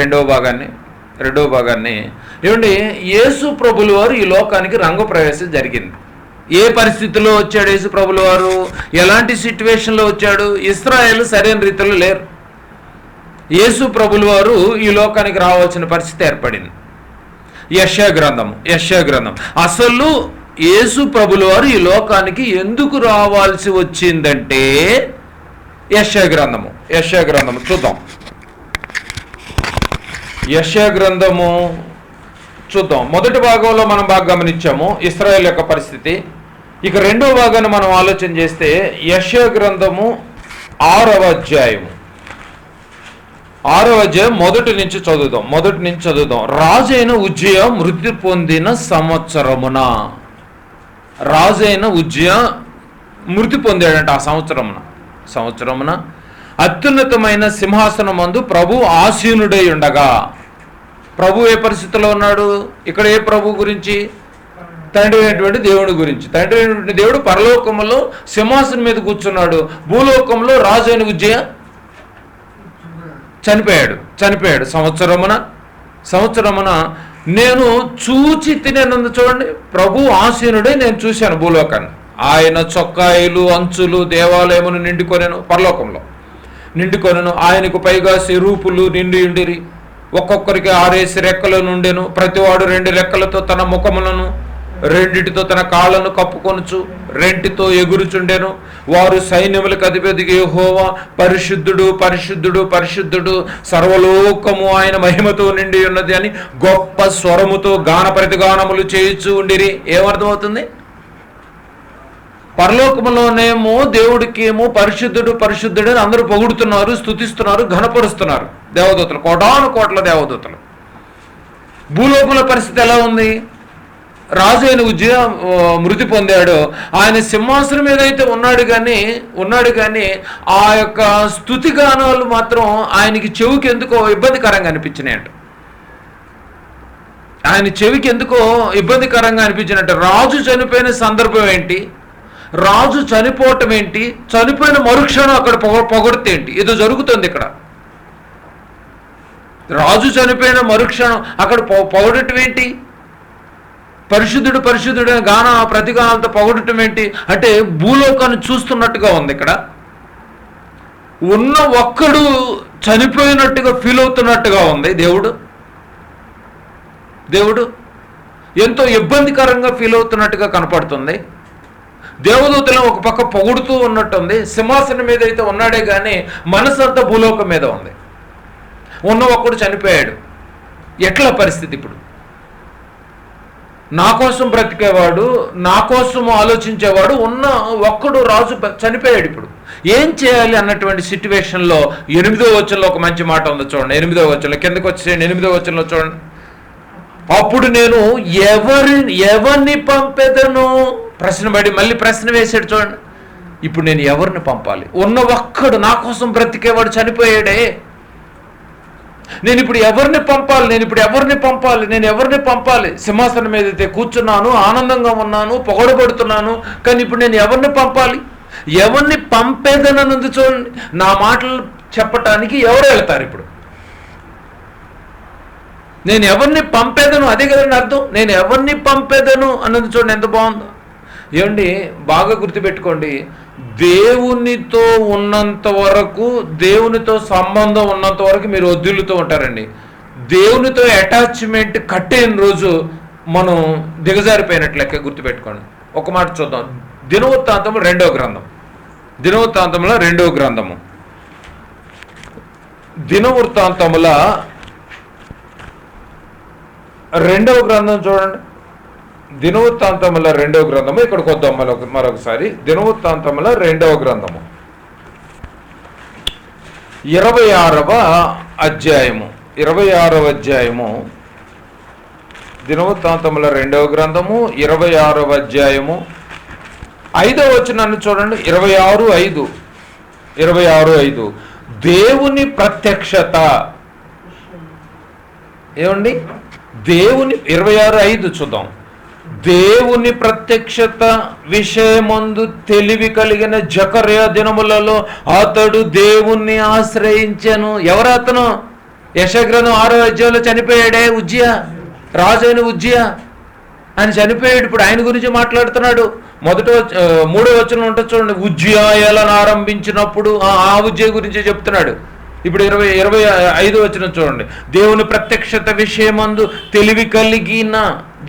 రెండవ భాగాన్ని రెండవ భాగాన్ని. ఏమండి యేసు ప్రభులు వారు ఈ లోకానికి రంగ ప్రవేశం జరిగింది. ఏ పరిస్థితిలో వచ్చాడు యేసు ప్రభులు వారు ఎలాంటి సిచ్యువేషన్లో వచ్చాడు? ఇస్రాయేల్ సరైన రీతిలో లేరు. యేసు ప్రభులు వారు ఈ లోకానికి రావాల్సిన పరిస్థితి ఏర్పడింది. యశ గ్రంథం యశ గ్రంథం అసలు యేసు ప్రభుల వారు ఈ లోకానికి ఎందుకు రావాల్సి వచ్చిందంటే యశ గ్రంథము యశ గ్రంథము చూద్దాం. యశా గ్రంథము చూద్దాం. మొదటి భాగంలో మనం బాగా గమనించాము ఇస్రాయేల్ యొక్క పరిస్థితి. ఇక రెండో భాగాన్ని మనం ఆలోచన చేస్తే యశా గ్రంథము ఆరవ అధ్యాయము. ఆరవ అధ్యాయం మొదటి నుంచి చదువుదాం. మొదటి నుంచి చదువుదాం. రాజైన ఉజ్జయ మృతి పొందిన సంవత్సరమున. రాజైన ఉజ్జయ మృతి పొందాడంట ఆ సంవత్సరమున. సంవత్సరమున అత్యున్నతమైన సింహాసనం మందు ప్రభు ఆసీనుడై ఉండగా. ప్రభు ఏ పరిస్థితిలో ఉన్నాడు? ఇక్కడ ఏ ప్రభు గురించి? తండ్రి అయినటువంటి దేవుడి గురించి. తండ్రి అయినటువంటి దేవుడు పరలోకంలో సింహాసనం మీద కూర్చున్నాడు. భూలోకంలో రాజు అయిన విజయ చనిపోయాడు. చనిపోయాడు. సంవత్సరమున సంవత్సరమున నేను చూచి తినేనందు చూడండి. ప్రభు ఆసీనుడే నేను చూశాను భూలోకాన్ని. ఆయన చొక్కాయిలు అంచులు దేవాలయమును నిండుకొనెను పరలోకంలో. నిండుకొనెను. ఆయనకు పైగా సిరూపులు నిండి ఉండిరి. ఒక్కొక్కరికి ఆరేసి రెక్కలు నుండెను. ప్రతివాడు రెండు రెక్కలతో తన ముఖములను రెండిటితో తన కాళ్ళను కప్పుకొనుచు రెంటితో ఎగురుచుండెను. వారు సైన్యములకు అధిపతికి హోవా పరిశుద్ధుడు పరిశుద్ధుడు పరిశుద్ధుడు సర్వలోకము ఆయన మహిమతో నిండి ఉన్నది అని గొప్ప స్వరముతో గాన ప్రతిగానములు చేయుచు ఉండిరి. ఏమర్థమవుతుంది? పరలోకంలోనేమో దేవుడికేమో పరిశుద్ధుడు పరిశుద్ధుడు అని అందరూ పొగుడుతున్నారు స్తుతిస్తున్నారు ఘనపరుస్తున్నారు దేవదూతలు కోటాను కోట్ల దేవదూతలు. భూలోకంలో పరిస్థితి ఎలా ఉంది? రాజు అయిన ఉజ్జయ మృతి పొందాడు. ఆయన సింహాసనం మీద అయితే ఉన్నాడు కానీ ఉన్నాడు కానీ ఆ యొక్క స్థుతి గానాలు మాత్రం ఆయనకి చెవికి ఎందుకో ఇబ్బందికరంగా అనిపించినాయంట ఆయన చెవికి ఎందుకో ఇబ్బందికరంగా అనిపించినట్టు రాజు చనిపోయిన సందర్భం ఏంటి? రాజు చనిపోవటం ఏంటి? చనిపోయిన మరుక్షణం అక్కడ పొగ పొగడితే ఏంటి? ఏదో జరుగుతుంది ఇక్కడ. రాజు చనిపోయిన మరుక్షణం అక్కడ పొగడటం ఏంటి? పరిశుద్ధుడు పరిశుద్ధుడు గాన ప్రతిగానాలతో పొగడటం ఏంటి? అంటే భూలోకాన్ని చూస్తున్నట్టుగా ఉంది ఇక్కడ. ఉన్న ఒక్కడు చనిపోయినట్టుగా ఫీల్ అవుతున్నట్టుగా ఉంది. దేవుడు? దేవుడు? ఎంతో ఇబ్బందికరంగా ఫీల్ అవుతున్నట్టుగా కనపడుతుంది. దేవదూతలను ఒక పక్క పొగుడుతూ ఉన్నట్టుంది సింహాసనం మీద అయితే ఉన్నాడే కానీ మనసు అంతా భూలోకం మీద ఉంది. ఉన్న ఒక్కడు చనిపోయాడు. ఎట్లా పరిస్థితి ఇప్పుడు? నా కోసం బ్రతికేవాడు నా కోసం ఆలోచించేవాడు ఉన్న ఒక్కడు రాజు చనిపోయాడు ఇప్పుడు. ఏం చేయాలి అన్నటువంటి సిట్యువేషన్లో ఎనిమిదో వచనంలో ఒక మంచి మాట ఉంది చూడండి. ఎనిమిదో వచనంలో కిందకు వచ్చేయండి. ఎనిమిదో వచనంలో చూడండి. అప్పుడు నేను ఎవరి ఎవరిని పంపెదను? ప్రశ్న పడి మళ్ళీ ప్రశ్న వేసాడు చూడండి. ఇప్పుడు నేను ఎవరిని పంపాలి? ఉన్న ఒక్కడు నా కోసం బ్రతికేవాడు చనిపోయాడే. నేను ఇప్పుడు ఎవరిని పంపాలి? నేను ఇప్పుడు ఎవరిని పంపాలి? నేను ఎవరిని పంపాలి? సింహాసనం మీద అయితే కూర్చున్నాను ఆనందంగా ఉన్నాను పొగడబడుతున్నాను కానీ ఇప్పుడు నేను ఎవరిని పంపాలి? ఎవరిని పంపేదనన్నది చూడండి. నా మాటలు చెప్పటానికి ఎవరు వెళ్తారు ఇప్పుడు? నేను ఎవరిని పంపేదను? అదే కదండి అర్థం. నేను ఎవరిని పంపేదను? అన్నది చూడండి ఎంత బాగుందో. ఏమండి బాగా గుర్తుపెట్టుకోండి. దేవునితో ఉన్నంత వరకు దేవునితో సంబంధం ఉన్నంత వరకు మీరు వద్దులతో ఉంటారండి. దేవునితో అటాచ్మెంట్ కట్టేన రోజు మనం దిగజారిపోయినట్లెక్క గుర్తుపెట్టుకోండి. ఒక మాట చూద్దాం. దినవృత్తాంతము రెండో గ్రంథం. దినవృత్తాంతముల రెండో గ్రంథము. దినవృత్తాంతముల రెండవ గ్రంథం చూడండి. దినవృత్తాంతముల రెండవ గ్రంథము ఇక్కడికి వద్దాం మరొక మరొకసారి. దినవృత్తాంతముల రెండవ గ్రంథము. ఇరవై ఆరవ అధ్యాయము. ఇరవై ఆరవ అధ్యాయము. దినవృత్తాంతముల రెండవ గ్రంథము ఇరవై ఆరవ అధ్యాయము. ఐదవ వచనాన్ని చూడండి. ఇరవై ఆరు ఐదు. ఇరవై ఆరు ఐదు. దేవుని ప్రత్యక్షత. ఏమండి? దేవుని ఇరవై ఆరు ఐదు చూద్దాం. దేవుని ప్రత్యక్షత విషయమందు తెలివి కలిగిన జకర్య దినములలో అతడు దేవుణ్ణి ఆశ్రయించాను. ఎవరు అతను యశగ్రంథం ఆరో అధ్యాయంలో చనిపోయాడే ఉజ్జయ? రాజైన ఉజ్జయ? ఆయన చనిపోయాడు. ఇప్పుడు ఆయన గురించి మాట్లాడుతున్నాడు. మొదట మూడో వచనం ఉంటుంది చూడండి. ఉజ్జయాలను ఆరంభించినప్పుడు ఆ ఆ ఉజ్జయ గురించి చెప్తున్నాడు. ఇప్పుడు ఇరవై ఇరవై ఐదు వచ్చిన చూడండి. దేవుని ప్రత్యక్షత విషయమందు తెలివి కలిగిన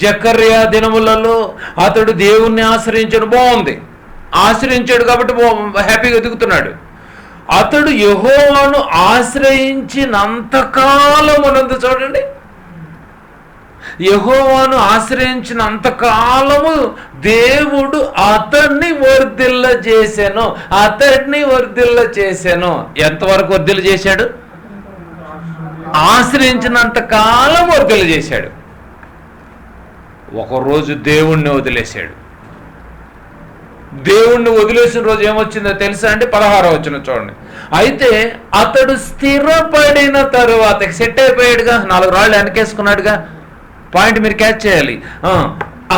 జకర్య దినములలో అతడు దేవుణ్ణి ఆశ్రయించడం బాగుంది. ఆశ్రయించాడు కాబట్టి హ్యాపీగా ఎదుగుతున్నాడు. అతడు యహోవాను ఆశ్రయించినంతకాలం ఉన్నది చూడండి యహోవాను ఆశ్రయించినంతకాలము దేవుడు అతన్ని వర్ధిల్ల చేశాను అతడిని వర్ధిల్ల చేశాను ఎంతవరకు వర్ధిల్ల చేశాడు ఆశ్రయించినంత కాలం వర్ధిల్ల చేశాడు ఒకరోజు దేవుణ్ణి వదిలేశాడు. దేవుణ్ణి వదిలేసిన రోజు ఏమొచ్చిందో తెలుసా అంటే పదహారో వచ్చిన చూడండి. అయితే అతడు స్థిరపడిన తరువాత సెట్ అయిపోయాడుగా నాలుగు రాళ్ళు వెనకేసుకున్నాడుగా. పాయింట్ మీరు క్యాచ్ చేయాలి.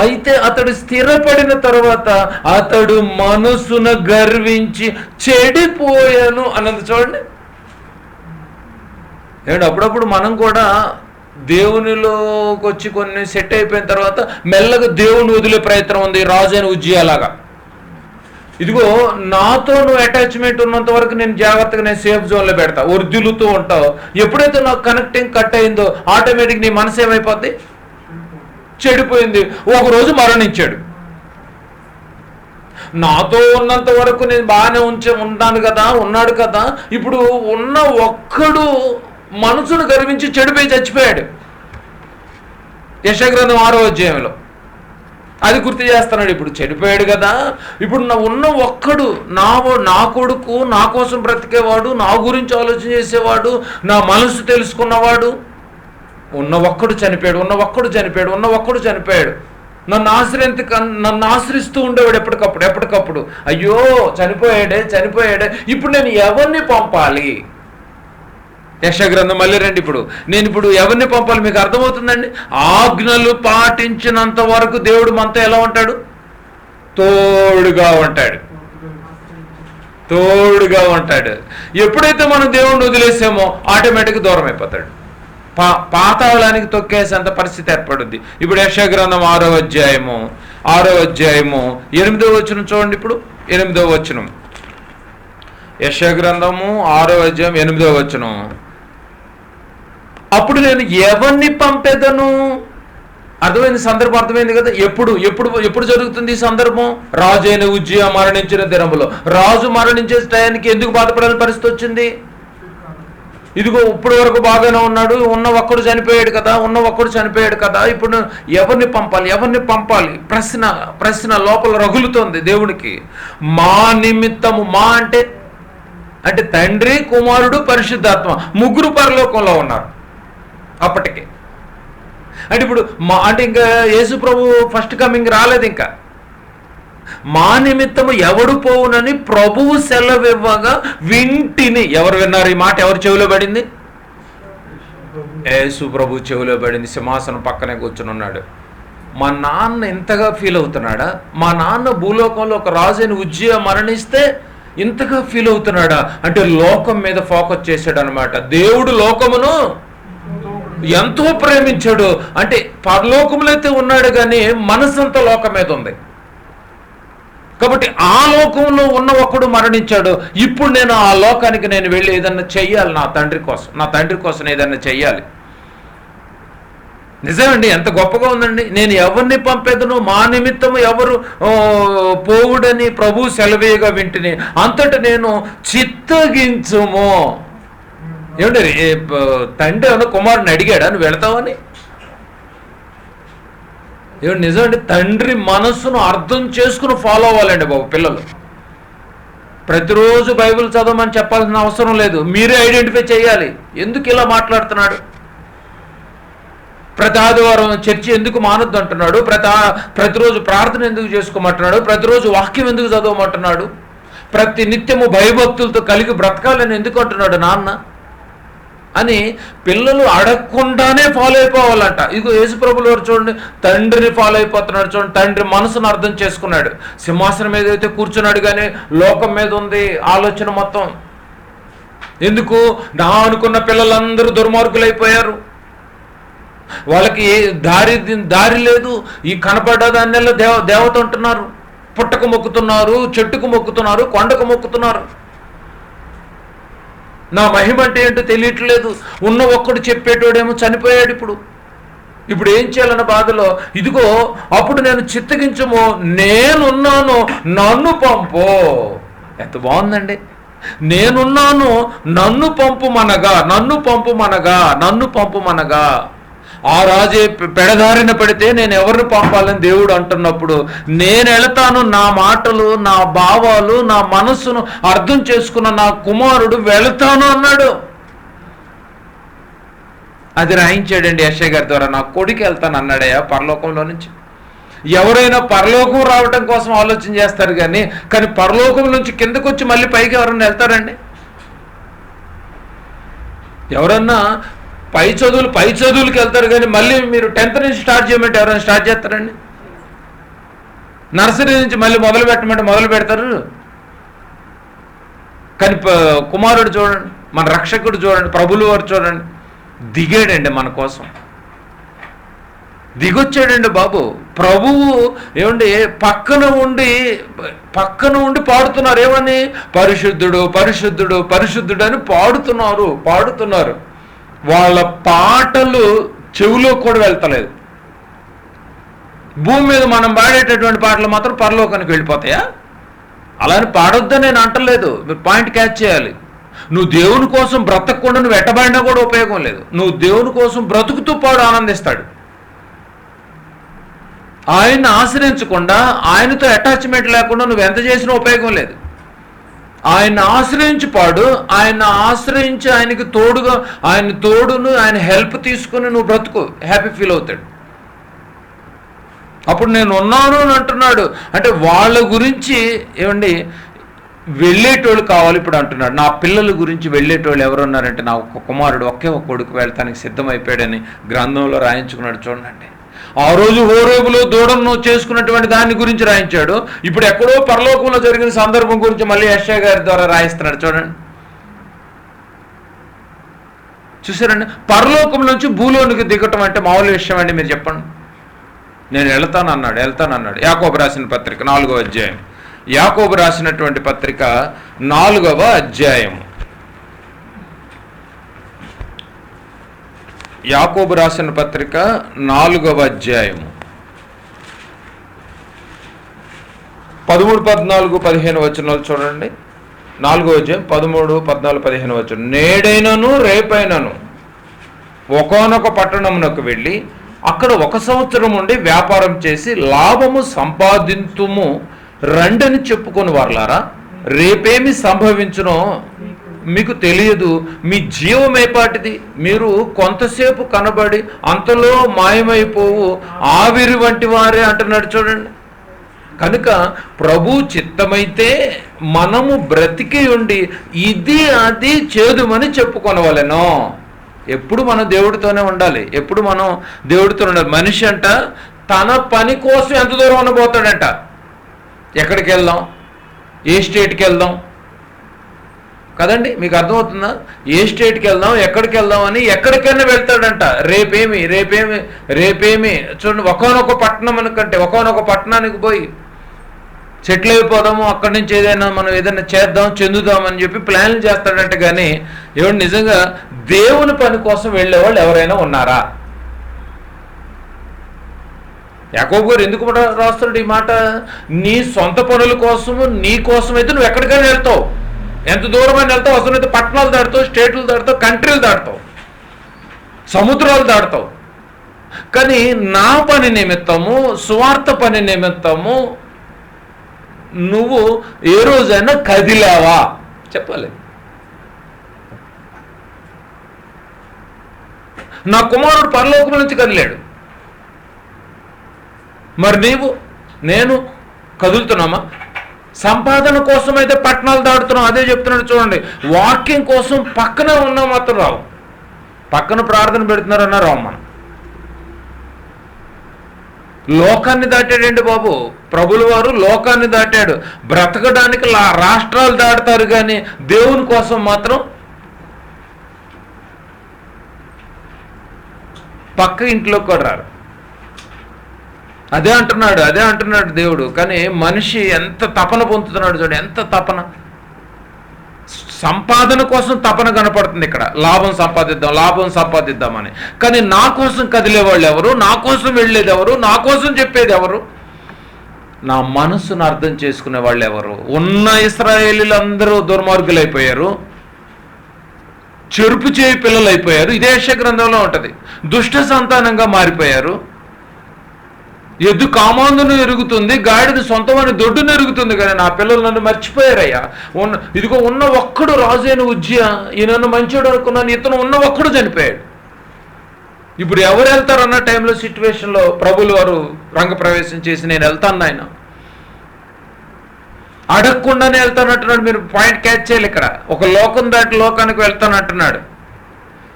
అయితే అతడు స్థిరపడిన తర్వాత అతడు మనసున గర్వించి చెడిపోయాను అన్నది చూడండి. ఏమంటే అప్పుడప్పుడు మనం కూడా దేవునిలోకి వచ్చి కొన్ని సెట్ అయిపోయిన తర్వాత మెల్లగా దేవుని వదిలే ప్రయత్నం ఉంది రాజు అని ఉజ్జయాలాగా. ఇదిగో నాతో నువ్వు అటాచ్మెంట్ ఉన్నంత వరకు నేను జాగ్రత్తగా నేను సేఫ్ జోన్లో పెడతా వర్దిలుతూ ఉంటావు. ఎప్పుడైతే నాకు కనెక్టింగ్ కట్ అయిందో ఆటోమేటిక్ నీ మనసు ఏమైపోద్ది? చెడిపోయింది. ఒకరోజు మరణించాడు. నాతో ఉన్నంత వరకు నేను బాగానే ఉంచే ఉన్నాను కదా ఉన్నాడు కదా. ఇప్పుడు ఉన్న ఒక్కడు మనసును గర్వించి చెడిపోయి చచ్చిపోయాడు. యశగ్రంథం ఆరో అధ్యాయంలో. అది గుర్తు చేస్తున్నాడు ఇప్పుడు చెడిపోయాడు కదా. ఇప్పుడు నా ఉన్న ఒక్కడు నా నా కొడుకు నా కోసం బ్రతికేవాడు నా గురించి ఆలోచన చేసేవాడు నా మనసు తెలుసుకున్నవాడు ఉన్న ఒక్కడు చనిపోయాడు ఉన్న ఒక్కడు చనిపోయాడు ఉన్న ఒక్కడు చనిపోయాడు. నన్ను ఆశ్రయించి నన్ను ఆశ్రయిస్తూ ఉండేవాడు ఎప్పటికప్పుడు ఎప్పటికప్పుడు. అయ్యో చనిపోయాడే చనిపోయాడే. ఇప్పుడు నేను ఎవరిని పంపాలి? యశగ్రంథం మళ్ళీ రండి ఇప్పుడు. నేను ఇప్పుడు ఎవరిని పంపాలి మీకు అర్థమవుతుందండి? ఆజ్ఞలు పాటించినంత వరకు దేవుడు మనతో ఎలా ఉంటాడు? తోడుగా ఉంటాడు. తోడుగా ఉంటాడు. ఎప్పుడైతే మనం దేవుణ్ణి వదిలేసామో ఆటోమేటిక్ దూరం అయిపోతాడు పా పాతాళానికి తొక్కేసేంత పరిస్థితి ఏర్పడుద్ది. ఇప్పుడు యక్షగ్రంథం ఆరో అధ్యాయము ఆరో అధ్యాయము ఎనిమిదో వచనం చూడండి ఇప్పుడు ఎనిమిదో వచనం. యశగ్రంథము ఆరో అధ్యాయం ఎనిమిదో వచనం. అప్పుడు నేను ఎవరిని పంపేదను? అర్థమైంది? సందర్భం అర్థమైంది కదా? ఎప్పుడు ఎప్పుడు ఎప్పుడు జరుగుతుంది ఈ సందర్భం? రాజు అయిన ఉజ్జయ మరణించిన దినములో. రాజు మరణించే టయానికి ఎందుకు బాధపడాల్సిన పరిస్థితి వచ్చింది? ఇదిగో ఇప్పటి వరకు బాగానే ఉన్నాడు ఉన్న ఒక్కడు చనిపోయాడు కదా ఉన్న ఒక్కడు చనిపోయాడు కదా ఇప్పుడు ఎవరిని పంపాలి ఎవరిని పంపాలి? ప్రశ్న ప్రశ్న లోపల రగులుతోంది దేవునికి. మా నిమిత్తము మా అంటే అంటే తండ్రి కుమారుడు పరిశుద్ధాత్మ ముగ్గురు పరలోకంలో ఉన్నారు అప్పటికి. అంటే ఇప్పుడు మా అంటే ఇంకా యేసు ప్రభు ఫస్ట్ కమింగ్ రాలేదు ఇంకా. మా నిమిత్తము ఎవడు పోవునని ప్రభువు సెలవివ్వగా వింటిని. ఎవరు విన్నారు ఈ మాట? ఎవరు చెవిలో పడింది? యేసు ప్రభు చెవిలో పడింది. సింహాసనం పక్కనే కూర్చుని ఉన్నాడు. మా నాన్న ఇంతగా ఫీల్ అవుతున్నాడా? మా నాన్న భూలోకంలో ఒక రాజుని ఉజ్జయ మరణిస్తే ఇంతగా ఫీల్ అవుతున్నాడా? అంటే లోకం మీద ఫోకస్ చేశాడు అనమాట దేవుడు లోకమును ఎంతో ప్రేమించాడు. అంటే పరలోకములో అయితే ఉన్నాడు కానీ మనసంతా లోకం మీద ఉంది. కాబట్టి ఆ లోకంలో ఉన్న ఒకడు మరణించాడు. ఇప్పుడు నేను ఆ లోకానికి నేను వెళ్ళి ఏదన్నా చెయ్యాలి నా తండ్రి కోసం. నా తండ్రి కోసం ఏదన్నా చెయ్యాలి. నిజమండి ఎంత గొప్పగా ఉందండి. నేను ఎవరిని పంపేదను మా నిమిత్తము ఎవరు పోవుడని ప్రభు సెలవేయగా వింటిని. అంతట నేను చిత్తగించుము. ఏమంటే తండ్రి ఏమన్నా కుమారుని అడిగాడా? నువ్వు వెళతావని? ఏమంటే నిజమండి తండ్రి మనస్సును అర్థం చేసుకుని ఫాలో అవ్వాలండి బాబు పిల్లలు. ప్రతిరోజు బైబిల్ చదవమని చెప్పాల్సిన అవసరం లేదు. మీరే ఐడెంటిఫై చేయాలి. ఎందుకు ఇలా మాట్లాడుతున్నాడు? ప్రతి ఆదివారం చర్చి ఎందుకు మానొద్దు అంటున్నాడు? ప్రతి ప్రతిరోజు ప్రార్థన ఎందుకు చేసుకోమంటున్నాడు? ప్రతిరోజు వాక్యం ఎందుకు చదవమంటున్నాడు? ప్రతి నిత్యము భయభక్తులతో కలిగి బ్రతకాలని ఎందుకు అంటున్నాడు నాన్న? అని పిల్లలు అడగకుండానే ఫాలో అయిపోవాలంట. ఇదిగో యేసుప్రభులు వారు చూడండి తండ్రిని ఫాలో అయిపోతున్నాడు చూడండి తండ్రి మనసును అర్థం చేసుకున్నాడు. సింహాసనం మీద అయితే కూర్చున్నాడు కానీ లోకం మీద ఉంది ఆలోచన మొత్తం. ఎందుకు? నా అనుకున్న పిల్లలందరూ దుర్మార్గులైపోయారు. వాళ్ళకి ఏ దారి దారి లేదు. ఈ కనపడ్డదాన్నెల్లో దేవ దేవత ఉంటున్నారు పుట్టకు మొక్కుతున్నారు చెట్టుకు మొక్కుతున్నారు కొండకు మొక్కుతున్నారు. నా మహిమ అంటే ఏంటో తెలియట్లేదు. ఉన్న ఒక్కడు చెప్పేటోడేమో చనిపోయాడు ఇప్పుడు. ఇప్పుడు ఏం చేయాలన్న బాధలో ఇదిగో అప్పుడు నేను చిత్తగించము నేనున్నాను నన్ను పంపు. ఎంత బాగుందండి. నేనున్నాను నన్ను పంపుమనగా నన్ను పంపుమనగా నన్ను పంపుమనగా. ఆ రాజే పెడదారిన పెడితే నేను ఎవరిని పంపాలని దేవుడు అంటున్నప్పుడు నేను వెళతాను నా మాటలు నా భావాలు నా మనస్సును అర్థం చేసుకున్న నా కుమారుడు వెళతాను అన్నాడు. అది రాయించాడండి యశయ్య గారి ద్వారా నా కొడుకు వెళ్తాను అన్నాడయ్యా పరలోకంలో నుంచి. ఎవరైనా పరలోకం రావటం కోసం ఆలోచన చేస్తారు కానీ కానీ పరలోకం నుంచి కిందకు వచ్చి మళ్ళీ పైకి ఎవరన్నా వెళ్తారండి? ఎవరన్నా పై చదువులు పై చదువులకు వెళ్తారు కానీ మళ్ళీ మీరు టెన్త్ నుంచి స్టార్ట్ చేయమంటే ఎవరైనా స్టార్ట్ చేస్తారండి? నర్సరీ నుంచి మళ్ళీ మొదలు పెట్టమంటే మొదలు పెడతారు? కానీ కుమారుడు చూడండి మన రక్షకుడు చూడండి ప్రభులు వారు చూడండి దిగాడండి మన కోసం. దిగొచ్చాడండి బాబు. ప్రభువు ఏమండి పక్కన ఉండి పక్కన ఉండి పాడుతున్నారు ఏమని? పరిశుద్ధుడు పరిశుద్ధుడు పరిశుద్ధుడు అని పాడుతున్నారు పాడుతున్నారు. వాళ్ళ పాటలు చెవిలో కూడా వెళ్తలేదు. భూమి మీద మనం పాడేటటువంటి పాటలు మాత్రం పరలోకానికి వెళ్ళిపోతాయా? అలా అని పాడొద్దని నేను అంటలేదు. మీరు పాయింట్ క్యాచ్ చేయాలి. నువ్వు దేవుని కోసం బ్రతకకుండా నువ్వు ఎట్టబడినా కూడా ఉపయోగం లేదు. నువ్వు దేవుని కోసం బ్రతుకుతూ పాడు ఆనందిస్తాడు. ఆయన్ని ఆశ్రయించకుండా ఆయనతో అటాచ్మెంట్ లేకుండా నువ్వు ఎంత చేసినా ఉపయోగం లేదు. ఆయన ఆశ్రయించి పాడు ఆయన ఆశ్రయించి ఆయనకి తోడుగా ఆయన తోడును ఆయన హెల్ప్ తీసుకుని నువ్వు బ్రతుకు. హ్యాపీ ఫీల్ అవుతాడు. అప్పుడు నేను ఉన్నాను అని అంటున్నాడు. అంటే వాళ్ళ గురించి ఏమండి వెళ్ళేటోళ్ళు కావాలి ఇప్పుడు అంటున్నాడు. నా పిల్లల గురించి వెళ్ళేటోళ్ళు ఎవరు ఉన్నారంటే నా ఒక్క కుమారుడు ఒకే ఒక కొడుకు వెళ్తానికి సిద్ధమైపోయాడని గ్రంథంలో రాయించుకున్నాడు చూడండి. ఆ రోజు హోరేబులో దూడను చేసుకున్నటువంటి దాని గురించి రాయించాడు. ఇప్పుడు ఎక్కడో పరలోకంలో జరిగిన సందర్భం గురించి మళ్ళీ యశ్యా గారి ద్వారా రాయిస్తున్నాడు. చూడండి. చూసారండి? పరలోకం నుంచి భూలోనికి దిగటం అంటే మామూలు విషయం అండి మీరు చెప్పండి. నేను వెళ్తాను అన్నాడు వెళ్తాను అన్నాడు. యాకోబు రాసిన పత్రిక నాలుగవ అధ్యాయం. యాకోబు రాసినటువంటి పత్రిక నాలుగవ అధ్యాయం యాకోబు రాసిన పత్రిక నాలుగవ అధ్యాయము. పదమూడు పద్నాలుగు పదిహేను వచనాలు చూడండి. నాలుగో అధ్యాయం పదమూడు పద్నాలుగు పదిహేను వచనం. నేడైనను రేపైనను ఒకనొక పట్టణమునకు వెళ్ళి అక్కడ ఒక సంవత్సరం ఉండి వ్యాపారం చేసి లాభము సంపాదింతుము రండని చెప్పుకొని వారలారా రేపేమి సంభవించునో మీకు తెలియదు మీ జీవం ఏపాటిది? మీరు కొంతసేపు కనబడి అంతలో మాయమైపోవు ఆవిరి వంటి వారే అంటున్నాడు చూడండి. కనుక ప్రభు చిత్తమైతే మనము బ్రతికి ఉండి ఇది అది చేదుమని చెప్పుకొనవలెనో. ఎప్పుడు మనం దేవుడితోనే ఉండాలి? ఎప్పుడు మనం దేవుడితో ఉండాలి? మనిషి అంట తన పని కోసం ఎంత దూరం పోతాడంట ఎక్కడికి వెళ్దాం ఏ స్టేట్కి వెళ్దాం కదండి మీకు అర్థమవుతుందా? ఏ స్టేట్కి వెళ్దాం ఎక్కడికి వెళ్దాం అని ఎక్కడికైనా వెళ్తాడంట. రేపేమి రేపేమి రేపేమి? చూడండి ఒకనొక పట్టణం అనుకంటే ఒకనొక పట్టణానికి పోయి సెటిల్ అయిపోదాము అక్కడి నుంచి ఏదైనా మనం ఏదైనా చేద్దాం చెందుదాం అని చెప్పి ప్లాన్లు చేస్తాడంట కానీ ఎవరు నిజంగా దేవుని పని కోసం వెళ్ళేవాళ్ళు ఎవరైనా ఉన్నారా? యాకోబు గారు ఎందుకు రాస్తున్నాడు ఈ మాట? నీ సొంత పనుల కోసము నీ కోసం అయితే నువ్వు ఎక్కడికైనా వెళ్తావు. ఎంత దూరమైనా వెళ్తావు అవసరమైతే పట్టణాలు దాటుతావు స్టేట్లు దాటుతావు కంట్రీలు దాటుతావు సముద్రాలు దాటుతావు. కానీ నా పని నిమిత్తము స్వార్థ పని నిమిత్తము నువ్వు ఏ రోజైనా కదిలావా? చెప్పాలి. నా కుమారుడు పరలోకం నుంచి కదిలాడు. మరి నీవు నేను కదులుతున్నామా? సంపాదన కోసం అయితే పట్టణాలు దాడుతున్నాం అదే చెప్తున్నాడు చూడండి. వాకింగ్ కోసం పక్కన ఉన్న మాత్రం రావు. పక్కన ప్రార్థన పెడుతున్నారన్నారు రావు మనం. లోకాన్ని దాటాడండి బాబు. ప్రభుల వారు లోకాన్ని దాటాడు. బ్రతకడానికి రాష్ట్రాలు దాటుతారు కానీ దేవుని కోసం మాత్రం పక్క ఇంట్లోకి కూడా రారు. అదే అంటున్నాడు అదే అంటున్నాడు దేవుడు. కానీ మనిషి ఎంత తపన పొందుతున్నాడు చూడు ఎంత తపన. సంపాదన కోసం తపన కనపడుతుంది ఇక్కడ. లాభం సంపాదిద్దాం లాభం సంపాదిద్దామని. కానీ నా కోసం కదిలే వాళ్ళు ఎవరు? నా కోసం వెళ్ళేది ఎవరు? నా కోసం చెప్పేది ఎవరు? నా మనసును అర్థం చేసుకునే వాళ్ళు ఎవరు? ఉన్న ఇస్రాయేలీలు అందరూ దుర్మార్గులైపోయారు. చెరుపు చేయి పిల్లలు అయిపోయారు ఇదే గ్రంథంలో ఉంటుంది. దుష్ట సంతానంగా మారిపోయారు. ఎద్దు కామాందును ఎరుగుతుంది గాడిద సొంతమని దొడ్డును ఎరుగుతుంది కానీ నా పిల్లలు నన్ను మర్చిపోయారయ్యా. ఉన్న ఇదిగో ఉన్న ఒక్కడు రాజైన ఉజ్జయ ఈ నన్ను మంచోడు అనుకున్నాను ఇతను ఉన్న ఒక్కడు చనిపోయాడు. ఇప్పుడు ఎవరు వెళ్తారన్న టైంలో సిచ్యువేషన్లో ప్రభులు వారు రంగప్రవేశం చేసి నేను వెళ్తాను ఆయన అడగకుండానే వెళ్తానంటున్నాడు మీరు పాయింట్ క్యాచ్ చేయాలి ఇక్కడ. ఒక లోకం దాటి లోకానికి వెళ్తానంటున్నాడు.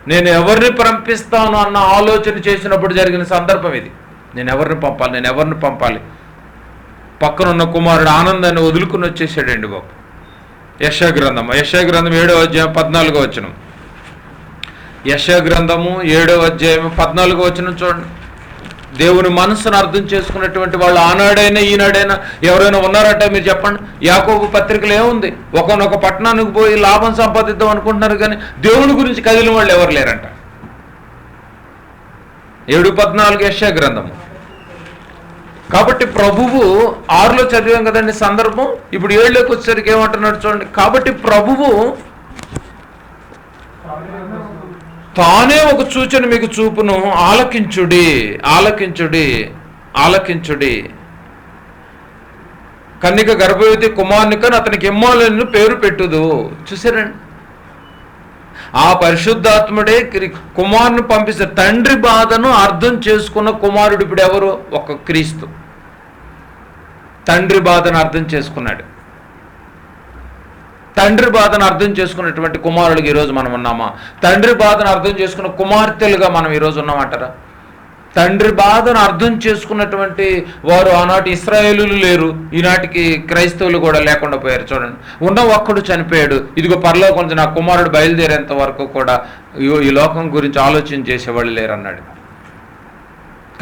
నేను ఎవరిని పంపిస్తాను అన్న ఆలోచన చేసినప్పుడు జరిగిన సందర్భం ఇది. నేను ఎవరిని పంపాలి? నేను ఎవరిని పంపాలి? పక్కనున్న కుమారుడు ఆనందాన్ని వదులుకుని వచ్చేసాడండి బాబు. యశ గ్రంథం గ్రంథం ఏడో అధ్యాయం పద్నాలుగో వచనం. యశ గ్రంథము ఏడో అధ్యాయం పద్నాలుగో వచనం చూడండి. దేవుని మనసును అర్థం చేసుకున్నటువంటి వాళ్ళు ఆనాడైనా ఈనాడైనా ఎవరైనా ఉన్నారంటే మీరు చెప్పండి. యాకోబు పత్రికలు ఏముంది? ఒకనొక పట్టణానికి పోయి లాభం సంపాదిద్దాం అనుకుంటున్నారు కానీ దేవుని గురించి కదిలిన వాళ్ళు ఎవరు లేరంట? ఏడు పద్నాలుగు యశ గ్రంథము. కాబట్టి ప్రభువు ఆరులో చదివాం కదండి సందర్భం? ఇప్పుడు ఏడులోకి వచ్చేసరికి ఏమంటున్నాడు చూడండి. కాబట్టి ప్రభువు తానే ఒక సూచన మీకు చూపును. ఆలకించుడి ఆలకించుడి ఆలకించుడి. కన్నిక గర్భవతి కుమారుని కానీ అతనికి ఎమ్మాలను పేరు పెట్టుదు. చూసారండి ఆ పరిశుద్ధాత్ముడే కుమారుని పంపిస్తే తండ్రి బాధను అర్థం చేసుకున్న కుమారుడు ఇప్పుడు ఎవరు? ఒక క్రీస్తు. తండ్రి బాధను అర్థం చేసుకున్నాడు. తండ్రి బాధను అర్థం చేసుకున్నటువంటి కుమారుడికి ఈరోజు మనం ఉన్నామా? తండ్రి బాధను అర్థం చేసుకున్న కుమార్తెలుగా మనం ఈరోజు ఉన్నామంటారా? తండ్రి బాధను అర్థం చేసుకున్నటువంటి వారు ఆనాటి ఇస్రాయేలులు లేరు. ఈనాటికి క్రైస్తవులు కూడా లేకుండా పోయారు. చూడండి. ఉన్న ఒక్కడు చనిపోయాడు. ఇదిగో పర్లో కొంచెం నా కుమారుడు బయలుదేరేంత వరకు కూడా ఈ- ఈ లోకం గురించి ఆలోచన చేసేవాళ్ళు లేరు అన్నాడు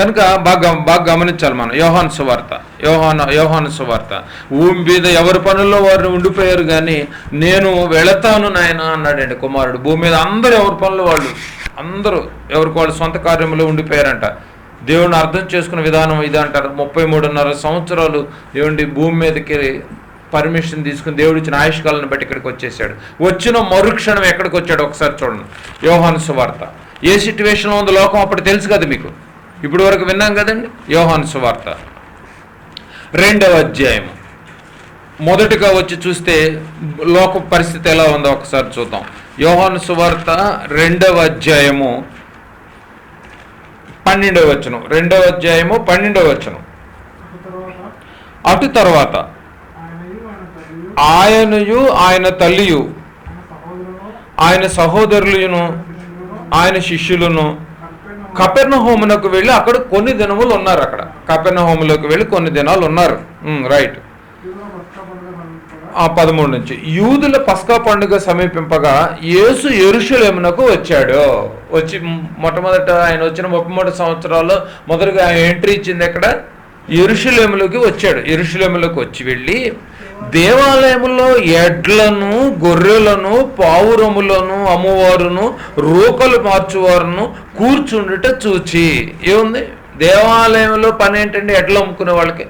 కనుక బాగా బాగా గమనించాలి మనం. యోహాన్ సువార్త. యోహాన్ యోహాన్ సువార్త. భూమి మీద ఎవరి పనుల్లో వారు ఉండిపోయారు కానీ నేను వెళతాను నాయన అన్నాడండి కుమారుడు. భూమి మీద అందరూ ఎవరి పనులు వాళ్ళు అందరూ ఎవరికి వాళ్ళు సొంత కార్యంలో ఉండిపోయారంట. దేవుని అర్థం చేసుకున్న విధానం ఇది అంటారు. ముప్పై మూడున్నర సంవత్సరాలు ఏమండి భూమి మీదకి పర్మిషన్ తీసుకుని దేవుడు ఇచ్చిన ఆయుష్కాలను బట్టి ఇక్కడికి వచ్చేసాడు వచ్చిన మరుక్షణం ఎక్కడికి వచ్చాడు ఒకసారి చూడండి. యోహాను సువార్త. ఏ సిచ్యువేషన్లో ఉందో లోకం అప్పుడు తెలుసు కదా మీకు. ఇప్పుడు వరకు విన్నాం కదండి? యోహాను సువార్త. రెండవ అధ్యాయం. మొదటిగా వచ్చి చూస్తే లోక పరిస్థితి ఎలా ఉందో ఒకసారి చూద్దాం. యోహాను సువార్త రెండవ అధ్యాయము పన్నెండవ వచనం. రెండవ అధ్యాయము పన్నెండవ వచనం. అటు తర్వాత. ఆయనయు ఆయన తల్లియు. ఆయన సహోదరులను ఆయన శిష్యులను. కపెర్ణ హోమునకు వెళ్ళి అక్కడ కొన్ని దినములు ఉన్నారు అక్కడ. కపెర్ణ హోములోకి వెళ్ళి కొన్ని దినాలు ఉన్నారు. రైట్ పదమూడు నుంచి. యూదుల పస్కా పండుగ సమీపింపగా యేసు ఎరుషులేమునకు వచ్చాడు. వచ్చి మొట్టమొదట ఆయన వచ్చిన ముప్పై మూడు సంవత్సరాల్లో మొదటగా ఆయన ఎంట్రీ ఇచ్చింది ఎక్కడ? ఎరుషులేములోకి వచ్చాడు. ఎరుషులేములోకి వచ్చి వెళ్ళి దేవాలయంలో ఎడ్లను గొర్రెలను పావురములను అమ్మవారును రూకలు మార్చువారును కూర్చుండుట చూచి. ఏముంది? దేవాలయంలో పని ఏంటండి ఎడ్లు అమ్ముకునే వాళ్ళకి.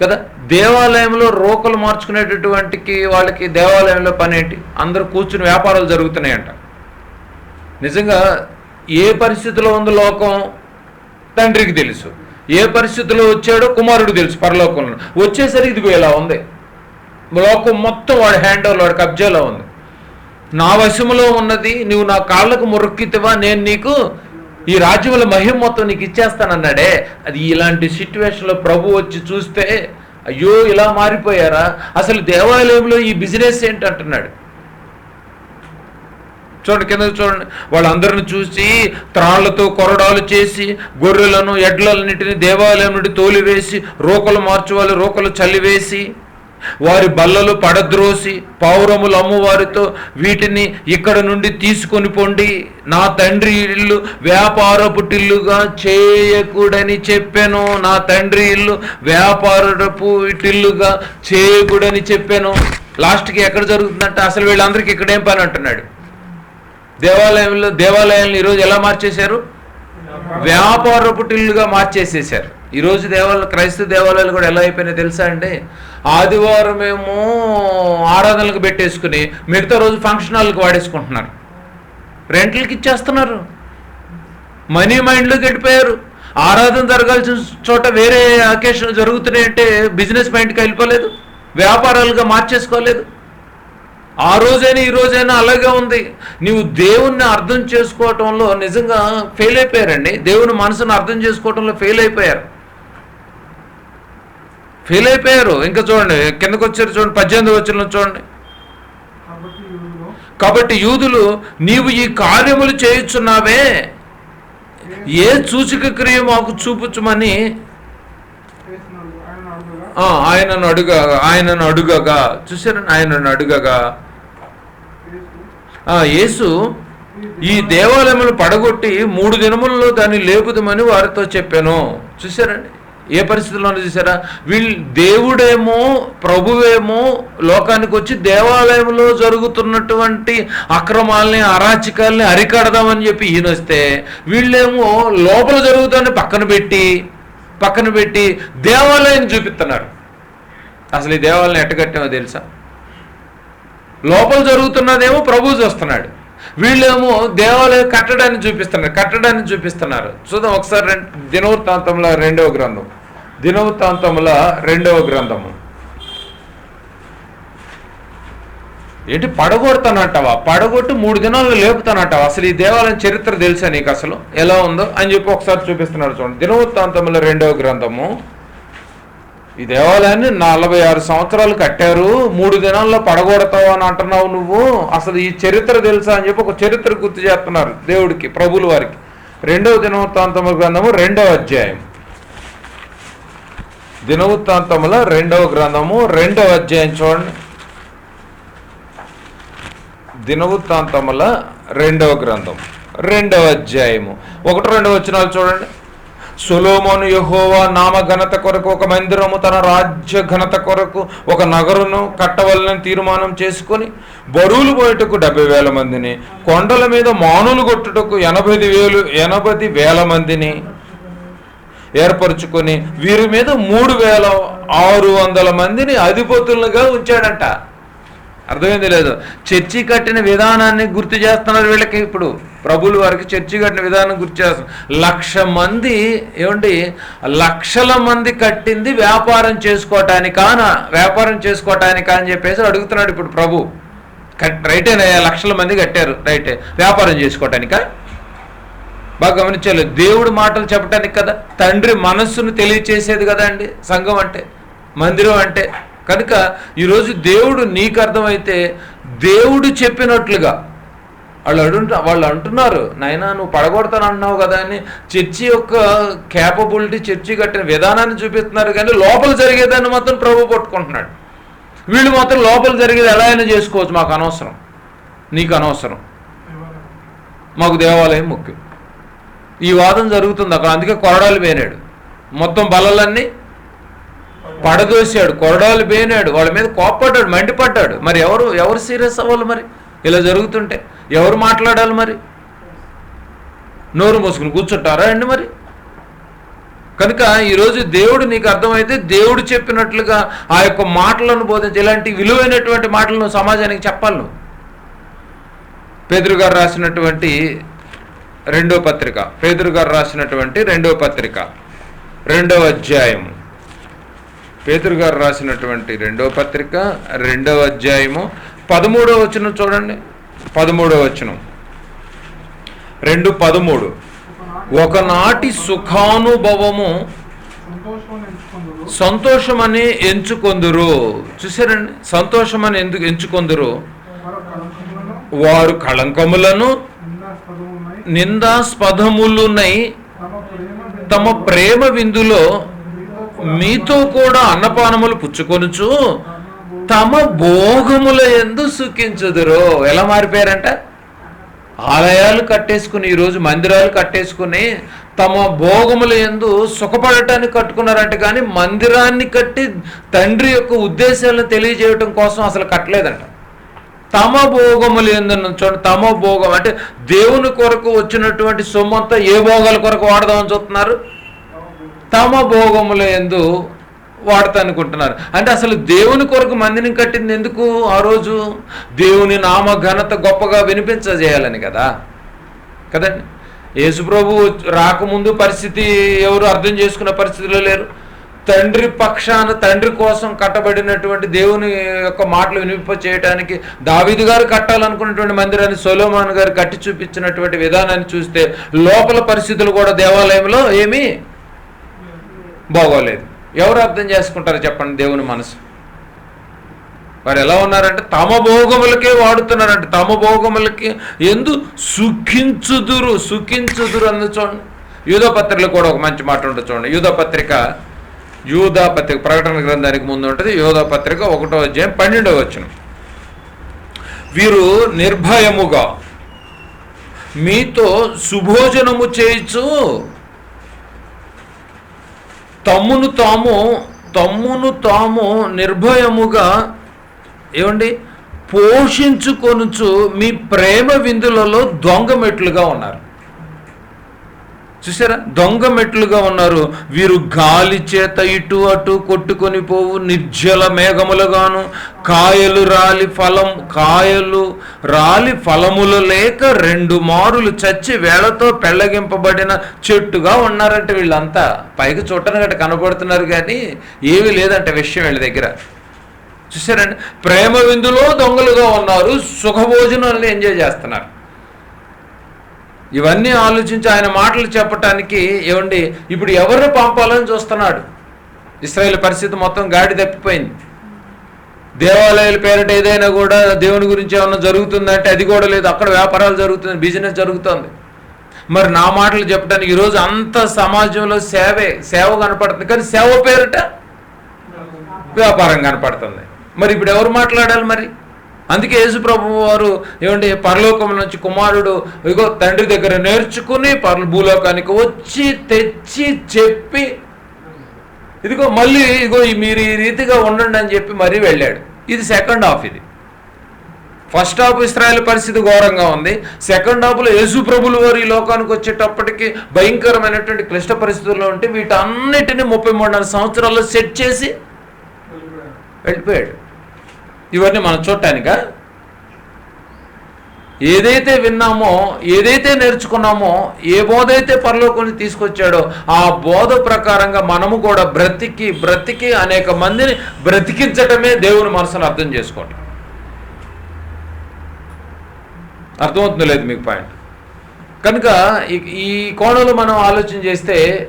కదా? దేవాలయంలో రోకలు మార్చుకునేటటువంటికి వాళ్ళకి దేవాలయంలో పని ఏంటి అందరూ కూర్చుని వ్యాపారాలు జరుగుతున్నాయంట. నిజంగా ఏ పరిస్థితిలో ఉంది లోకం? తండ్రికి తెలుసు. ఏ పరిస్థితిలో వచ్చాడో కుమారుడు తెలుసు పరలోకంలో. వచ్చేసరికి ఇదిగో ఇలా ఉంది. లోకం మొత్తం వాడి హ్యాండ్ ఓవర్ వాడి కబ్జాలో ఉంది. నా వశములో ఉన్నది నువ్వు నా కాళ్ళకు మొరక్కితివా నేను నీకు ఈ రాజ్యముల మహిమ మొత్తం నీకు ఇచ్చేస్తానన్నాడే. అది ఇలాంటి సిచ్యువేషన్లో ప్రభు వచ్చి చూస్తే అయ్యో ఇలా మారిపోయారా? అసలు దేవాలయంలో ఈ బిజినెస్ ఏంటి అంటున్నాడు చూడండి కింద చూడండి వాళ్ళందరిని చూసి త్రాళ్ళతో కొరడాలు చేసి గొర్రెలను ఎడ్లన్నిటిని దేవాలయం నుండి తోలివేసి రోకలు మార్చువాలి రోకలు చల్లివేసి వారి బల్లలు పడద్రోసి పౌరములు అమ్మువారితో వీటిని ఇక్కడ నుండి తీసుకొని పొండి నా తండ్రి ఇల్లు వ్యాపారపు టిల్లుగా చేయకూడని చెప్పాను నా తండ్రి ఇల్లు వ్యాపారపు టిల్లుగా చేయకూడని చెప్పాను. లాస్ట్కి ఎక్కడ జరుగుతుందంటే? అసలు వీళ్ళందరికీ ఇక్కడేం పని అంటున్నాడు? దేవాలయంలో దేవాలయాలను ఈరోజు ఎలా మార్చేశారు? వ్యాపార పుట్టిల్లుగా మార్చేసేసారు ఈరోజు దేవాలయ క్రైస్తవ దేవాలయాలు కూడా ఎలా అయిపోయినాయి తెలుసా అండి? ఆదివారం ఏమో ఆరాధనలకు పెట్టేసుకుని మిగతా రోజు ఫంక్షన్ హాల్కి వాడేసుకుంటున్నారు. రెంట్లకి ఇచ్చేస్తున్నారు. మనీ మైండ్లో గడిపోయారు ఆరాధన జరగాల్సిన చోట వేరే అకేషన్ జరుగుతున్నాయంటే బిజినెస్ మైండ్కి వెళ్ళిపోలేదు. వ్యాపారాలుగా మార్చేసుకోలేదు. ఆ రోజైనా ఈ రోజైనా అలాగే ఉంది. నీవు దేవుణ్ణి అర్థం చేసుకోవటంలో నిజంగా ఫెయిల్ అయిపోయారండి. దేవుని మనసును అర్థం చేసుకోవటంలో ఫెయిల్ అయిపోయారు. ఫెయిల్ అయిపోయారు. ఇంకా చూడండి కిందకు వచ్చారు చూడండి పద్దెనిమిది వచ్చిన చూడండి. కాబట్టి యూదులు నీవు ఈ కార్యములు చేయుచున్నావే. ఏ సూచక క్రియ మాకు చూపుచుమని అడుగుగా ఆయనను అడుగ ఆయనను అడుగగా చూసారండి ఆయనను అడుగగా. యేసు ఈ దేవాలయములు పడగొట్టి మూడు దినములలో దాన్ని లేపుదమని వారితో చెప్పాను. చూసారండి ఏ పరిస్థితుల్లోనూ చూసారా వీళ్ళు దేవుడేమో ప్రభువేమో లోకానికి వచ్చి దేవాలయంలో జరుగుతున్నటువంటి అక్రమాలని అరాచకాలని అరికడదామని చెప్పి ఈయన వస్తే వీళ్ళేమో లోపల జరుగుతాన్ని పక్కన పెట్టి పక్కన పెట్టి దేవాలయాన్ని చూపిస్తున్నారు అసలు ఈ దేవాలయం ఎట్టగట్టామో తెలుసా? లోపల జరుగుతున్నదేమో ప్రభు చూస్తున్నాడు. వీళ్ళేమో దేవాలయం కట్టడాన్ని చూపిస్తున్నారు కట్టడాన్ని చూపిస్తున్నారు. చూద్దాం ఒకసారి రెం- దినవృత్తాంతంలో రెండవ గ్రంథం. దినవృత్తాంతముల రెండవ గ్రంథము ఏంటి పడగొడతానంటావా? పడగొట్టి మూడు దినాల్లో లేపుతానంటావా? అసలు ఈ దేవాలయం చరిత్ర తెలుసా నీకు అసలు? ఎలా ఉందో అని చెప్పి ఒకసారి చూపిస్తున్నారు చూడండి. దినవృత్తాంతంలో రెండవ గ్రంథము. ఈ దేవాలయాన్ని నలభై ఆరు సంవత్సరాలు కట్టారు. మూడు దినాల్లో పడగొడతావు అని అంటున్నావు నువ్వు. అసలు ఈ చరిత్ర తెలుసా అని చెప్పి ఒక చరిత్ర గుర్తు చేస్తున్నారు దేవుడికి ప్రభుల వారికి. రెండవ దినవృత్తాంతముల గ్రంథము రెండవ అధ్యాయం. దినవృత్తాంతముల రెండవ గ్రంథము రెండవ అధ్యాయం చూడండి. దినవృత్తాంతముల రెండవ గ్రంథం రెండవ అధ్యాయము. ఒకటి రెండు వచ్చినాలు చూడండి. సులోమోను యహోవా నామ ఘనత కొరకు ఒక మందిరము తన రాజ్య ఘనత కొరకు ఒక నగరును కట్టవలని తీర్మానం చేసుకొని బరువులు పోయేటకు డెబ్బై వేల మందిని కొండల మీద మానులు కొట్టుటకు ఎనభై వేలు ఎనభై వేల మందిని ఏర్పరచుకొని వీరి మీద మూడు వేల ఆరు వందల మందిని అధిపతులుగా ఉంచాడంట. అర్థమైంది లేదు? చర్చి కట్టిన విధానాన్ని గుర్తు చేస్తున్నారు వీళ్ళకి ఇప్పుడు. ప్రభులు వారికి చర్చి కట్టిన విధానం గుర్తు లక్ష మంది ఏమండి? లక్షల మంది కట్టింది వ్యాపారం చేసుకోవటానికానా వ్యాపారం చేసుకోవటానికా అని చెప్పేసి అడుగుతున్నాడు ఇప్పుడు ప్రభు. కట్ రైటేనయ్యా లక్షల మంది కట్టారు రైటే. వ్యాపారం చేసుకోవటానికా బాగా గమనించాలి. దేవుడు మాటలు చెప్పటానికి కదా. తండ్రి మనస్సును తెలియచేసేది కదా అండి సంఘం అంటే మందిరం అంటే. కనుక ఈరోజు దేవుడు నీకు అర్థమైతే దేవుడు చెప్పినట్లుగా వాళ్ళు అడుంట వాళ్ళు అంటున్నారు నైనా నువ్వు పడగొడతాను అంటున్నావు కదా అని చర్చి యొక్క క్యాపబిలిటీ చర్చి కట్టిన విధానాన్ని చూపిస్తున్నారు కానీ లోపల జరిగేదాన్ని మాత్రం ప్రభు పట్టుకుంటున్నాడు. వీళ్ళు మాత్రం లోపల జరిగేది ఎలా అయినా చేసుకోవచ్చు మాకు అనవసరం. నీకు అనవసరం. మాకు దేవాలయం ముఖ్యం. ఈ వాదం జరుగుతుంది అక్కడ అందుకే కొరడాలు పేనాడు. మొత్తం బలలన్నీ పడదోసాడు కొరడాలు పేనాడు. వాళ్ళ మీద కోప్పడ్డాడు మండిపడ్డాడు. మరి ఎవరు ఎవరు సీరియస్ అవ్వాలి మరి? ఇలా జరుగుతుంటే. ఎవరు మాట్లాడాలి మరి? నోరు మూసుకుని కూర్చుంటారా అండి మరి? కనుక ఈరోజు దేవుడు నీకు అర్థమైతే దేవుడు చెప్పినట్లుగా ఆ యొక్క మాటలను బోధించి ఇలాంటి విలువైనటువంటి మాటలను సమాజానికి చెప్పాలి నువ్వు. పేదరు గారు రాసినటువంటి రెండో పత్రిక పేదరు గారు రాసినటువంటి రెండో పత్రిక రెండవ అధ్యాయము పేదరు గారు రాసినటువంటి రెండో పత్రిక రెండవ అధ్యాయము పదమూడవ వచ్చిన చూడండి. పదమూడవ వచనం. రెండు పదమూడు. ఒకనాటి సుఖానుభవము సంతోషమని ఎంచుకొందురు. చూసారండి సంతోషమని ఎందుకు ఎంచుకొందురు? వారు కళంకములను నిందాస్పదమున్నాయి నిందాస్పదములునై తమ ప్రేమ విందులో మీతో కూడా అన్నపానములు పుచ్చుకొనుచు తమ భోగముల ఎందు సుఖించుదురు. ఎలా మారిపోయారంట? ఆలయాలు కట్టేసుకుని ఈరోజు మందిరాలు కట్టేసుకుని తమ భోగముల ఎందు సుఖపడటానికి కట్టుకున్నారంట కానీ మందిరాన్ని కట్టి తండ్రి యొక్క ఉద్దేశాలను తెలియజేయటం కోసం అసలు కట్టలేదంట. తమ భోగములు ఎందు చూడండి తమ భోగం అంటే దేవుని కొరకు వచ్చినటువంటి సొమ్మంతా ఏ భోగాల కొరకు వాడదామని చూస్తున్నారు? తమ భోగముల ఎందు వాడతా అనుకుంటున్నారు అంటే అసలు దేవుని కొరకు మందిని కట్టింది ఎందుకు? ఆ రోజు దేవుని నామ ఘనత గొప్పగా వినిపించజేయాలని కదా. కదండి? యేసుప్రభు రాకముందు పరిస్థితి ఎవరు అర్థం చేసుకున్న పరిస్థితిలో లేరు. తండ్రి పక్షాన తండ్రి కోసం కట్టబడినటువంటి దేవుని యొక్క మాటలు వినిప చేయడానికి దావీదు గారు కట్టాలనుకున్నటువంటి మందిరాన్ని సొలోమాన్ గారు కట్టి చూపించినటువంటి విధానాన్ని చూస్తే లోపల పరిస్థితులు కూడా దేవాలయంలో ఏమీ బాగోలేదు. ఎవరు అర్థం చేసుకుంటారు చెప్పండి దేవుని మనసు? వారు ఎలా ఉన్నారంటే తమ భోగములకే వాడుతున్నారంటే. తమ భోగములకి ఎందు సుఖించుదురు సుఖించుదురు అన్న చూడండి. యూదో కూడా ఒక మంచి మాట ఉంటుంది చూడండి. యూధపత్రిక పత్రిక యూదా పత్రిక ప్రకటన గ్రంథానికి ముందు ఉంటుంది. యూధపత్రిక ఒకటో అధ్యాయం పన్నెండవ వచ్చిన వీరు నిర్భయముగా మీతో సుభోజనము చేయొచ్చు తమ్మును తాము తమ్మును తాము నిర్భయముగా ఏమండి? పోషించుకొనుచు మీ ప్రేమ విందులలో దొంగమెట్లుగా ఉన్నారు. చూసారా దొంగ మెట్లుగా ఉన్నారు. వీరు గాలి చేత ఇటు అటు కొట్టుకొని పోవు. నిర్జల మేఘములుగాను కాయలు రాలి ఫలం కాయలు రాలి ఫలములు లేక రెండు మారులు చచ్చి వేళతో పెళ్ళగింపబడిన చెట్టుగా ఉన్నారంట వీళ్ళంతా. పైకి చుట్టనగట్ట కనబడుతున్నారు కానీ ఏమీ లేదంట విషయం వీళ్ళ దగ్గర. చూసారండి ప్రేమ విందులో దొంగలుగా ఉన్నారు. సుఖభోజనాలను ఎంజాయ్ చేస్తున్నారు. ఇవన్నీ ఆలోచించి ఆయన మాటలు చెప్పటానికి ఏమండి ఇప్పుడు ఎవరిని పంపాలని చూస్తున్నాడు? ఇస్రాయేల్ పరిస్థితి మొత్తం గాడి తప్పిపోయింది. దేవాలయాల పేరిట ఏదైనా కూడా దేవుని గురించి ఏమన్నా జరుగుతుందంటే అది కూడా లేదు అక్కడ వ్యాపారాలు జరుగుతుంది బిజినెస్ జరుగుతుంది. మరి నా మాటలు చెప్పడానికి ఈరోజు అంత సమాజంలో సేవే సేవ కనపడుతుంది. కానీ సేవ పేరిట వ్యాపారం కనపడుతుంది. మరి ఇప్పుడు ఎవరు మాట్లాడాలి మరి? అందుకే యేసుప్రభు వారు ఏమంటే పరలోకం నుంచి కుమారుడు ఇగో తండ్రి దగ్గర నేర్చుకుని పర్ల భూలోకానికి వచ్చి తెచ్చి చెప్పి ఇదిగో మళ్ళీ ఇగో మీరు ఈ రీతిగా ఉండండి అని చెప్పి మరీ వెళ్ళాడు. ఇది సెకండ్ హాఫ్ ఇది. ఫస్ట్ హాఫ్ ఇస్రాయల్ పరిస్థితి ఘోరంగా ఉంది. సెకండ్ హాఫ్లో యేసు ప్రభులు వారు ఈ లోకానికి వచ్చేటప్పటికి భయంకరమైనటువంటి క్లిష్ట పరిస్థితుల్లో ఉంటే వీటన్నిటిని ముప్పై మూడున్నర సంవత్సరాల్లో సెట్ చేసి వెళ్ళిపోయాడు. ఇవన్నీ మనం చూడటానిక? ఏదైతే విన్నామో ఏదైతే నేర్చుకున్నామో ఏ బోధ అయితే పరలోకొని తీసుకొచ్చాడో ఆ బోధ ప్రకారంగా మనము కూడా బ్రతికి బ్రతికి అనేక మందిని బ్రతికించటమే దేవుని మనసును అర్థం చేసుకోవటం. అర్థమవుతుంది లేదు మీకు పాయింట్? కనుక ఈ- ఈ కోణంలో మనం ఆలోచన చేస్తే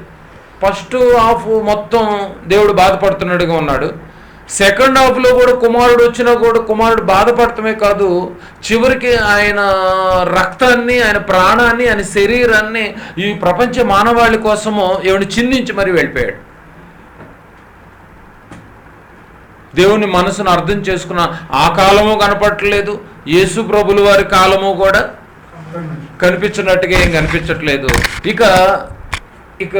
ఫస్ట్ హాఫ్ మొత్తం దేవుడు బాధపడుతున్నట్టుగా ఉన్నాడు. సెకండ్ హాఫ్లో కూడా కుమారుడు వచ్చినా కూడా కుమారుడు బాధపడటమే కాదు చివరికి ఆయన రక్తాన్ని ఆయన ప్రాణాన్ని ఆయన శరీరాన్ని ఈ ప్రపంచ మానవాళి కోసము ఏమైనా చిందించి మరి వెళ్ళిపోయాడు. దేవుని మనసును అర్థం చేసుకున్న ఆ కాలము కనపడట్లేదు యేసు ప్రభుల వారి కాలము కూడా కనిపించినట్టుగా ఏం కనిపించట్లేదు. ఇక ఇక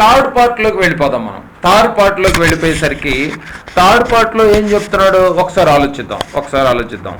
థర్డ్ పార్ట్లోకి వెళ్ళిపోదాం మనం. థర్డ్ పార్ట్లోకి వెళ్ళిపోయేసరికి థర్డ్ పార్ట్లో ఏం చెప్తున్నాడో? ఒకసారి ఆలోచిద్దాం ఒకసారి ఆలోచిద్దాం.